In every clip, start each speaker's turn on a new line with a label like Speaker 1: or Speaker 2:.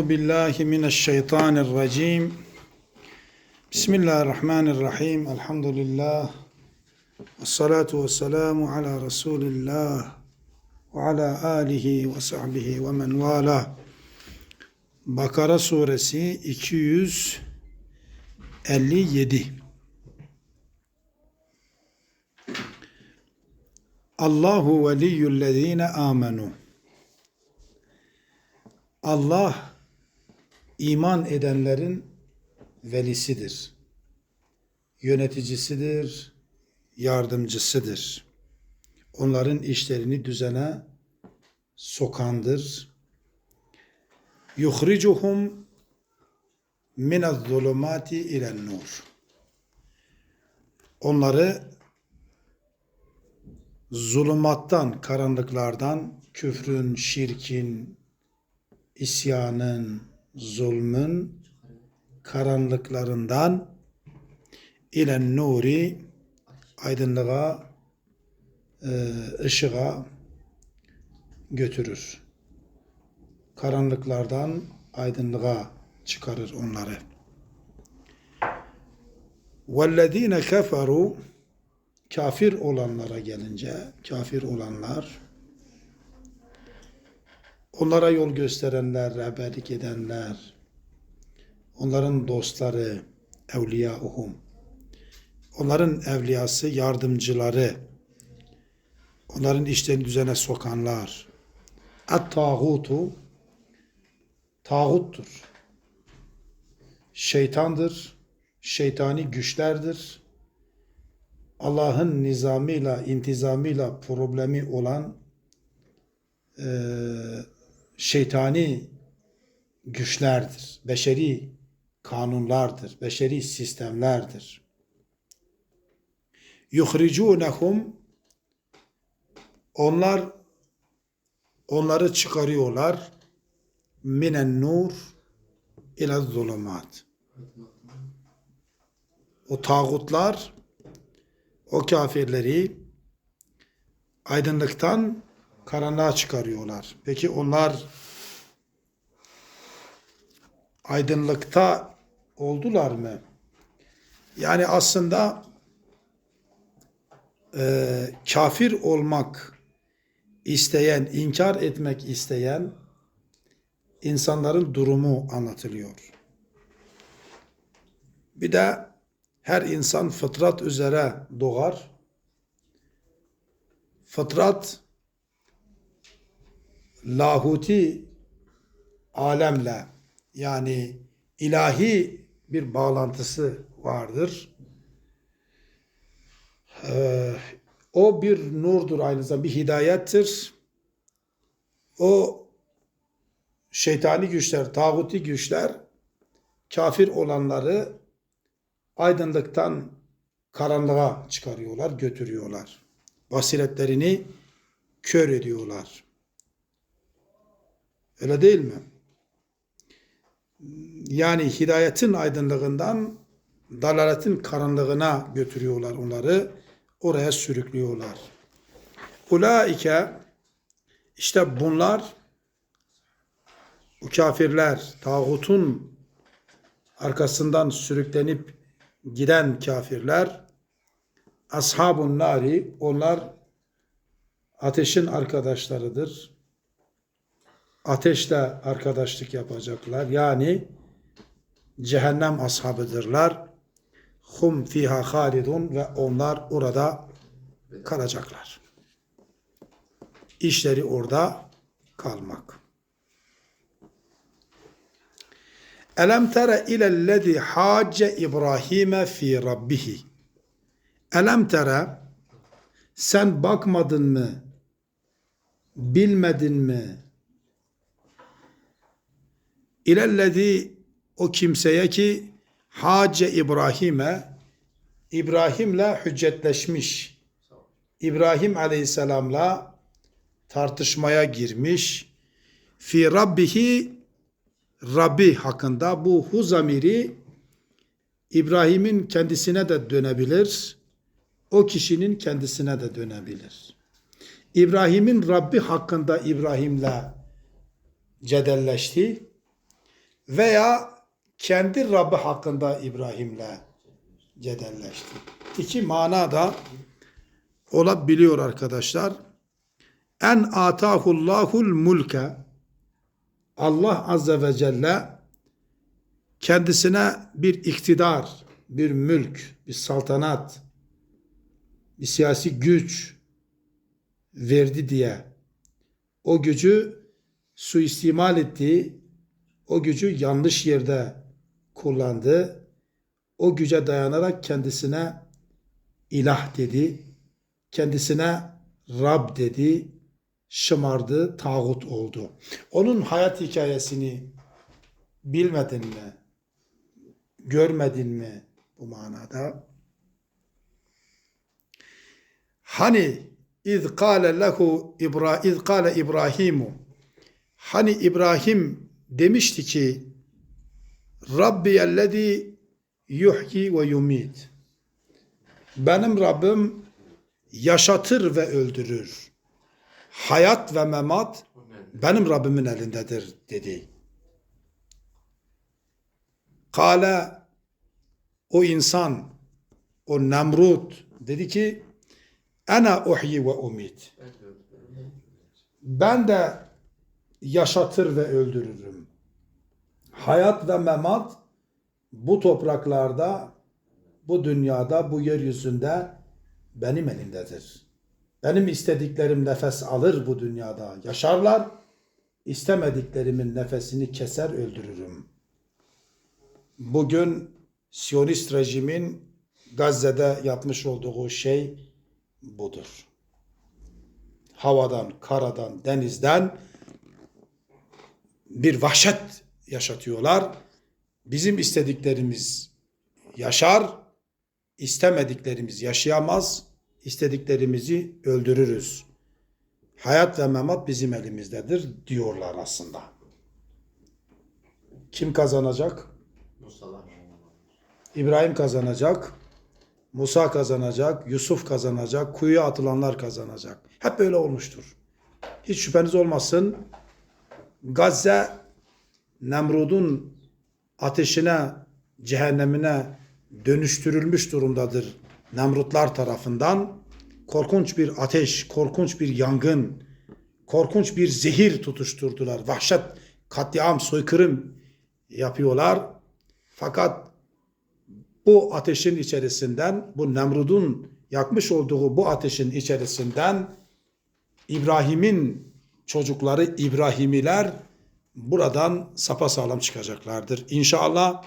Speaker 1: Euzu billahi mineşşeytanirracim. Bismillahirrahmanirrahim. Elhamdülillah. Ve salatu ve selamu ala Resulillah ve ala alihi ve sahbihi ve men vala. Bakara suresi 257. Allahu veliyyüllezine amenu. Allah iman edenlerin velisidir. Yöneticisidir, yardımcısıdır. Onların işlerini düzene sokandır. Yuhricuhum minez zulumati ilen nur. Onları zulümattan, karanlıklardan, küfrün, şirkin, isyanın, zulmün karanlıklarından ile nuri aydınlığa, e, ışığa götürür. Karanlıklardan aydınlığa çıkarır onları. وَالَّذ۪ينَ كَفَرُوا Kafir olanlara gelince, kafir olanlar, Onlara yol gösterenler, rehberlik edenler, onların dostları, evliyauhum, onların evliyası, yardımcıları, onların işlerini düzene sokanlar, et-tağutu, tağuttur, şeytandır, şeytani güçlerdir, Allah'ın nizamıyla, intizamıyla problemi olan eee şeytani güçlerdir, beşeri kanunlardır, beşeri sistemlerdir. Yuhricunehum onlar onları çıkarıyorlar minen nur ile zulumat. O tağutlar o kafirleri aydınlıktan karanlığa çıkarıyorlar. Peki onlar aydınlıkta oldular mı? Yani aslında e, kafir olmak isteyen, inkar etmek isteyen insanların durumu anlatılıyor. Bir de her insan fıtrat üzere doğar. Fıtrat lahuti alemle yani ilahi bir bağlantısı vardır. Ee, o bir nurdur aynı zamanda bir hidayettir. O şeytani güçler, tağuti güçler kafir olanları aydınlıktan karanlığa çıkarıyorlar, götürüyorlar. Basiretlerini kör ediyorlar. Öyle değil mi? Yani hidayetin aydınlığından dalaletin karanlığına götürüyorlar onları. Oraya sürüklüyorlar. Ulaike işte bunlar bu kafirler, tağutun arkasından sürüklenip giden kafirler ashabun nari onlar ateşin arkadaşlarıdır ateşle arkadaşlık yapacaklar. Yani cehennem ashabıdırlar. Hum fiha halidun ve onlar orada kalacaklar. İşleri orada kalmak. Elem tere ilellezî hacce İbrahim'e fi rabbihi. Elem tere sen bakmadın mı? Bilmedin mi? İlellezî o kimseye ki Hace İbrahim'e İbrahim'le hüccetleşmiş. İbrahim Aleyhisselam'la tartışmaya girmiş. fi rabbihi Rabbi hakkında bu hu zamiri İbrahim'in kendisine de dönebilir. O kişinin kendisine de dönebilir. İbrahim'in Rabbi hakkında İbrahim'le cedelleşti veya kendi Rabbi hakkında İbrahim'le cedelleşti. İki mana da olabiliyor arkadaşlar. En atahullahul mulke Allah azze ve celle kendisine bir iktidar, bir mülk, bir saltanat, bir siyasi güç verdi diye o gücü suistimal etti, o gücü yanlış yerde kullandı, o güce dayanarak kendisine ilah dedi, kendisine Rab dedi, şımardı, tağut oldu. Onun hayat hikayesini bilmedin mi? Görmedin mi bu manada? Hani iz kâle lehu İbra iz kâle İbrahimu Hani İbrahim demişti ki Rabbi ellezî yuhyi ve yumit Benim Rabbim yaşatır ve öldürür. Hayat ve memat benim Rabbimin elindedir dedi. Kale o insan, o Nemrut dedi ki Ana uhyi ve umit. Ben de yaşatır ve öldürürüm. Hayat ve memat bu topraklarda, bu dünyada, bu yeryüzünde benim elimdedir. Benim istediklerim nefes alır bu dünyada. Yaşarlar. İstemediklerimin nefesini keser öldürürüm. Bugün Siyonist rejimin Gazze'de yapmış olduğu şey budur. Havadan, karadan, denizden bir vahşet yaşatıyorlar. Bizim istediklerimiz yaşar, istemediklerimiz yaşayamaz, istediklerimizi öldürürüz. Hayat ve memat bizim elimizdedir diyorlar aslında. Kim kazanacak?
Speaker 2: Mustalar.
Speaker 1: İbrahim kazanacak, Musa kazanacak, Yusuf kazanacak, kuyuya atılanlar kazanacak. Hep böyle olmuştur. Hiç şüpheniz olmasın. Gazze Nemrud'un ateşine, cehennemine dönüştürülmüş durumdadır. Nemrutlar tarafından korkunç bir ateş, korkunç bir yangın, korkunç bir zehir tutuşturdular. Vahşet, katliam, soykırım yapıyorlar. Fakat bu ateşin içerisinden, bu Nemrud'un yakmış olduğu bu ateşin içerisinden İbrahim'in çocukları İbrahimiler buradan sapasağlam çıkacaklardır. İnşallah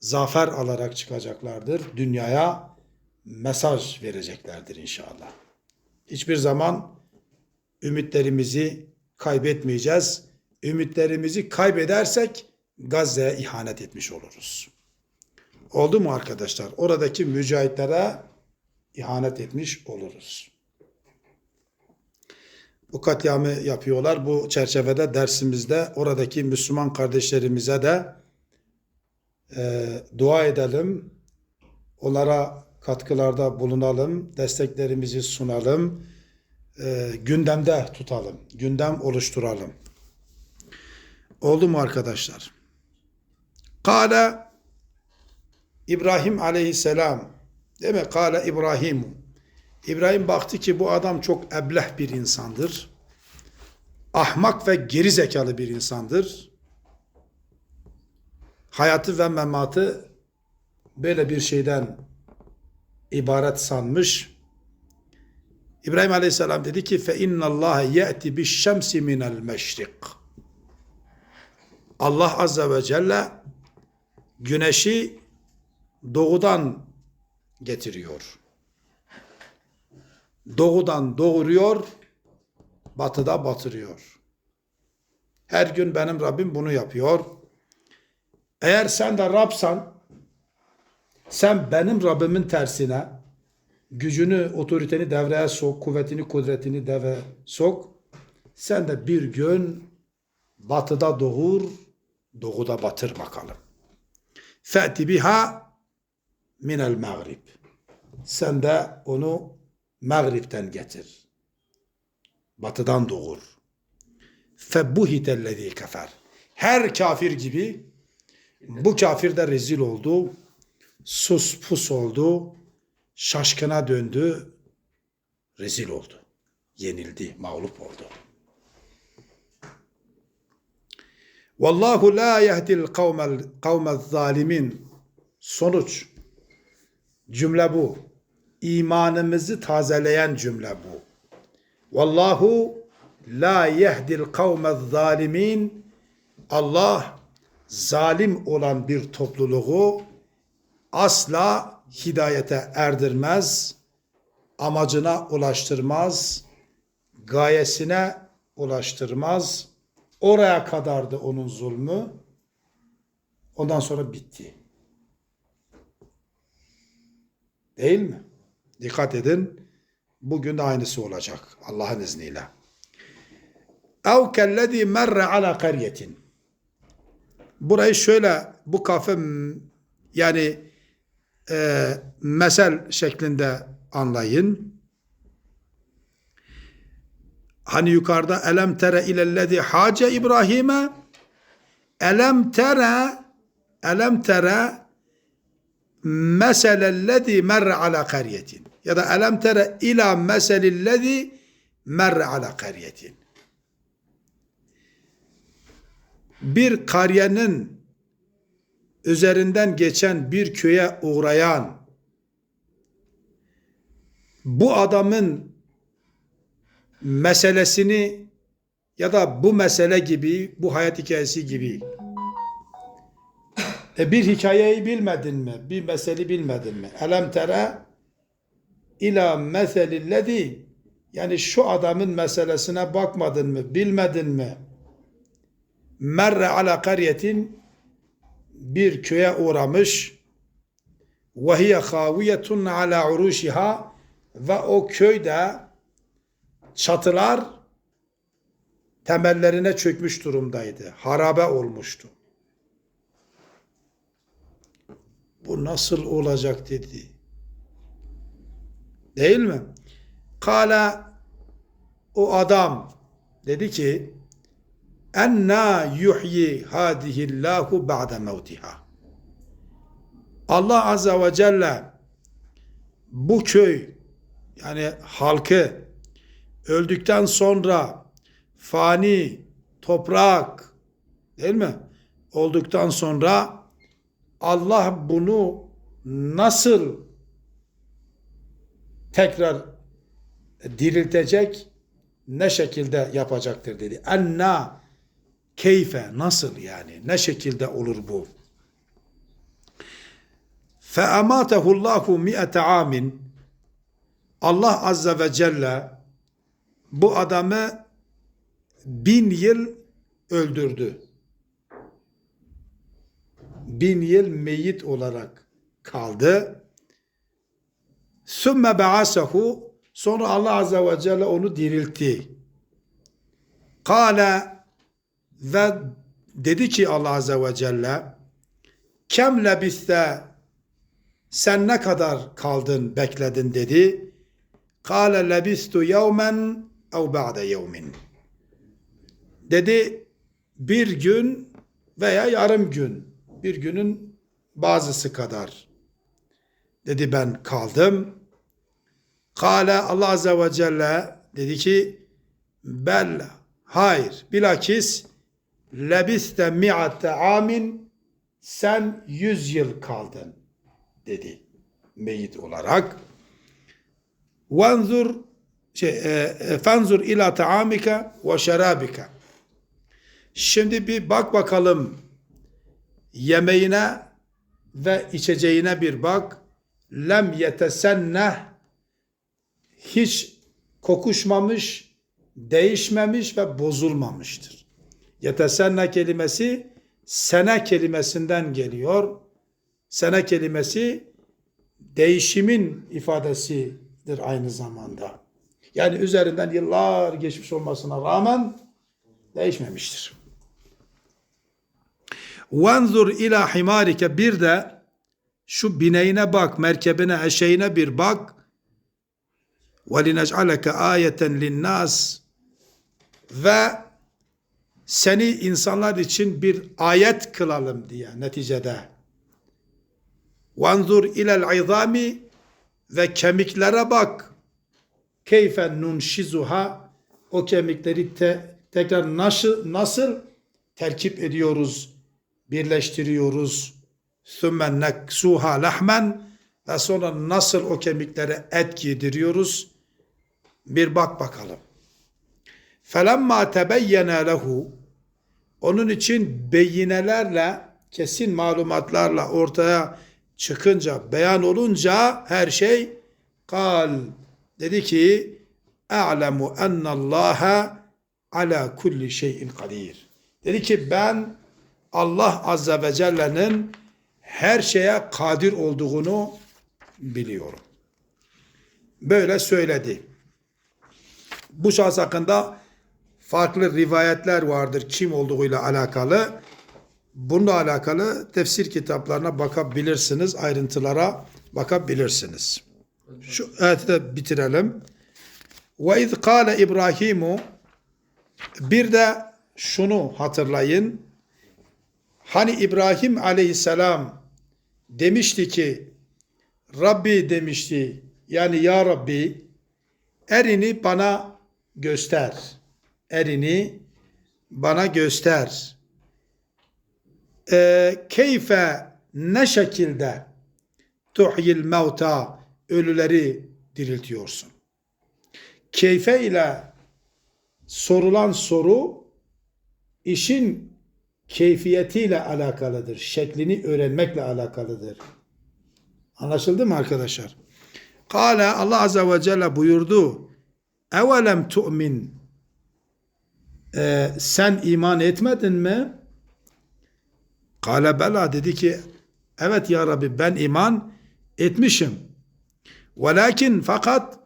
Speaker 1: zafer alarak çıkacaklardır. Dünyaya mesaj vereceklerdir inşallah. Hiçbir zaman ümitlerimizi kaybetmeyeceğiz. Ümitlerimizi kaybedersek Gazze'ye ihanet etmiş oluruz. Oldu mu arkadaşlar? Oradaki mücahitlere ihanet etmiş oluruz. Bu katliamı yapıyorlar. Bu çerçevede dersimizde oradaki Müslüman kardeşlerimize de e, dua edelim. Onlara katkılarda bulunalım. Desteklerimizi sunalım. E, gündemde tutalım. Gündem oluşturalım. Oldu mu arkadaşlar? Kale İbrahim aleyhisselam değil mi? Kale İbrahim. İbrahim baktı ki bu adam çok ebleh bir insandır. Ahmak ve geri zekalı bir insandır. Hayatı ve mematı böyle bir şeyden ibaret sanmış. İbrahim Aleyhisselam dedi ki fe innallaha ya'ti biş-şemsi minel meşrik. Allah azze ve celle güneşi doğudan getiriyor. Doğudan doğuruyor, batıda batırıyor. Her gün benim Rabbim bunu yapıyor. Eğer sen de Rabsan, sen benim Rabbimin tersine gücünü, otoriteni devreye sok, kuvvetini, kudretini devreye sok. Sen de bir gün batıda doğur, doğuda batır bakalım. Fe'ti biha minel mağrib. Sen de onu Mağrib'den getir. Batıdan doğur. Febbuhitellezî kefer. Her kafir gibi bu kafir de rezil oldu. Sus pus oldu. Şaşkına döndü. Rezil oldu. Yenildi, mağlup oldu. Vallahu la yehdil kavmel kavmel zalimin. Sonuç. Cümle bu. İmanımızı tazeleyen cümle bu. Vallahu la yehdil kavmel zalimin. Allah zalim olan bir topluluğu asla hidayete erdirmez, amacına ulaştırmaz, gayesine ulaştırmaz. Oraya kadardı onun zulmü. Ondan sonra bitti. Değil mi? Dikkat edin. Bugün de aynısı olacak Allah'ın izniyle. Ev kellezî merre ala karyetin. Burayı şöyle bu kafe yani e, mesel şeklinde anlayın. Hani yukarıda elem tere ilellezi hace İbrahim'e elem tere elem tere meselellezi merre ala karyetin ya da elem tere ila meselillezi merre ala karyetin bir kariyenin üzerinden geçen bir köye uğrayan bu adamın meselesini ya da bu mesele gibi, bu hayat hikayesi gibi e bir hikayeyi bilmedin mi? Bir mesele bilmedin mi? Elem tere ila meselillezi yani şu adamın meselesine bakmadın mı? Bilmedin mi? Merre ala karyetin bir köye uğramış ve hiye haviyetun ala uruşiha ve o köyde çatılar temellerine çökmüş durumdaydı. Harabe olmuştu. Bu nasıl olacak dedi. Değil mi? Kala o adam dedi ki enna yuhyi hadihillahu ba'de mevtiha. Allah Azze ve Celle bu köy yani halkı öldükten sonra fani toprak değil mi? Olduktan sonra Allah bunu nasıl tekrar diriltecek ne şekilde yapacaktır dedi. Enna keyfe nasıl yani ne şekilde olur bu? Fe amatehu Allahu mi'ate amin Allah azze ve celle bu adamı bin yıl öldürdü. Bin yıl meyit olarak kaldı Sümme be'asehu sonra Allah Azze ve Celle onu diriltti. Kale ve dedi ki Allah Azze ve Celle kem lebiste sen ne kadar kaldın bekledin dedi. Kale lebistu yevmen ev ba'de yevmin. Dedi bir gün veya yarım gün. Bir günün bazısı kadar. Dedi ben kaldım. Kale Allah Azze ve Celle dedi ki bel hayır bilakis lebiste mi'ate amin sen yüz yıl kaldın dedi meyit olarak. Vanzur şey, e, e, fanzur ila taamika ve şerabika. Şimdi bir bak bakalım yemeğine ve içeceğine bir bak. Lem yetesenneh hiç kokuşmamış, değişmemiş ve bozulmamıştır. Yetesenne kelimesi sene kelimesinden geliyor. Sene kelimesi değişimin ifadesidir aynı zamanda. Yani üzerinden yıllar geçmiş olmasına rağmen değişmemiştir. Venzur ila himarike bir de şu bineğine bak, merkebine, eşeğine bir bak. Ve linec'aleke ayeten linnas ve seni insanlar için bir ayet kılalım diye neticede. Vanzur ilel izami ve kemiklere bak. Keyfen nunşizuha o kemikleri te- tekrar nasıl, nasıl terkip ediyoruz, birleştiriyoruz. Sümme neksuha lahmen ve sonra nasıl o kemiklere et giydiriyoruz. Bir bak bakalım. Felemma tebeyyene lehu onun için beyinelerle kesin malumatlarla ortaya çıkınca beyan olunca her şey kal dedi ki a'lemu ennallaha ala kulli şeyin kadir. Dedi ki ben Allah azze ve celle'nin her şeye kadir olduğunu biliyorum. Böyle söyledi. Bu şahıs hakkında farklı rivayetler vardır kim olduğuyla alakalı. Bununla alakalı tefsir kitaplarına bakabilirsiniz, ayrıntılara bakabilirsiniz. Şu ayeti de bitirelim. Ve iz kâle İbrahimu bir de şunu hatırlayın. Hani İbrahim aleyhisselam demişti ki Rabbi demişti yani ya Rabbi erini bana göster. Erini bana göster. Ee, keyfe ne şekilde tuhyil mevta ölüleri diriltiyorsun. Keyfe ile sorulan soru işin keyfiyetiyle alakalıdır. Şeklini öğrenmekle alakalıdır. Anlaşıldı mı arkadaşlar? Kale Allah Azze ve Celle buyurdu. Evelem tu'min Ee, sen iman etmedin mi? Kale bela dedi ki evet ya Rabbi ben iman etmişim. Velakin fakat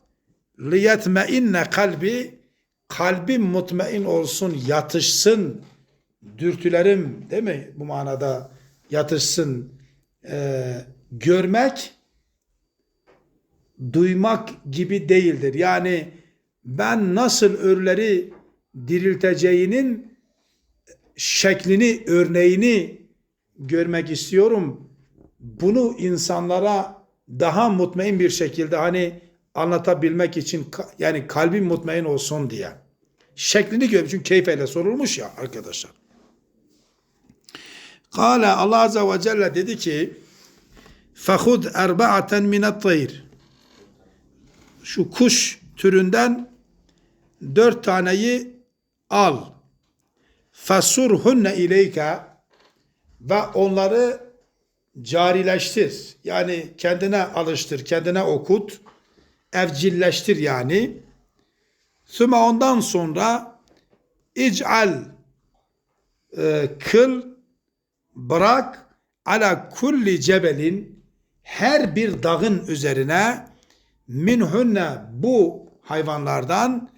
Speaker 1: liyetmeinne kalbi kalbim mutmain olsun yatışsın dürtülerim değil mi bu manada yatışsın Ee, görmek duymak gibi değildir. Yani ben nasıl ölüleri dirilteceğinin şeklini, örneğini görmek istiyorum. Bunu insanlara daha mutmain bir şekilde hani anlatabilmek için ka- yani kalbim mutmain olsun diye. Şeklini görmek çünkü keyfeyle sorulmuş ya arkadaşlar. Kale Allah Azze ve Celle dedi ki فَخُدْ اَرْبَعَةً مِنَ الطَّيْرِ Şu kuş türünden dört taneyi al. Fasurhunne ileyke ve onları carileştir. Yani kendine alıştır, kendine okut. Evcilleştir yani. Süme ondan sonra ic'al e, kıl bırak ala kulli cebelin her bir dağın üzerine minhunne bu hayvanlardan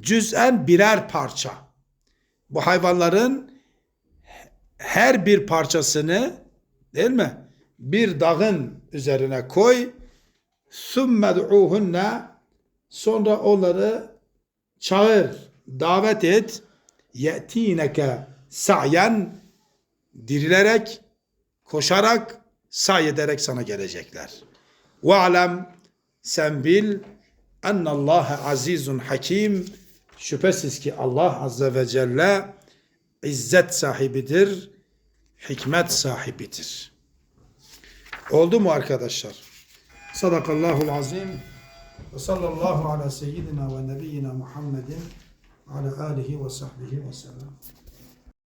Speaker 1: cüz'en birer parça. Bu hayvanların her bir parçasını değil mi? Bir dağın üzerine koy. Sümmed'uhunne sonra onları çağır, davet et. Ye'tineke sa'yen dirilerek, koşarak, say ederek sana gelecekler. Ve alem sen bil ennallâhe azizun hakim şüphesiz ki Allah azze ve celle izzet sahibidir, hikmet sahibidir. Oldu mu arkadaşlar? Sadakallahul azim ve sallallahu ala seyyidina ve nebiyyina Muhammedin ala alihi ve sahbihi ve sellem.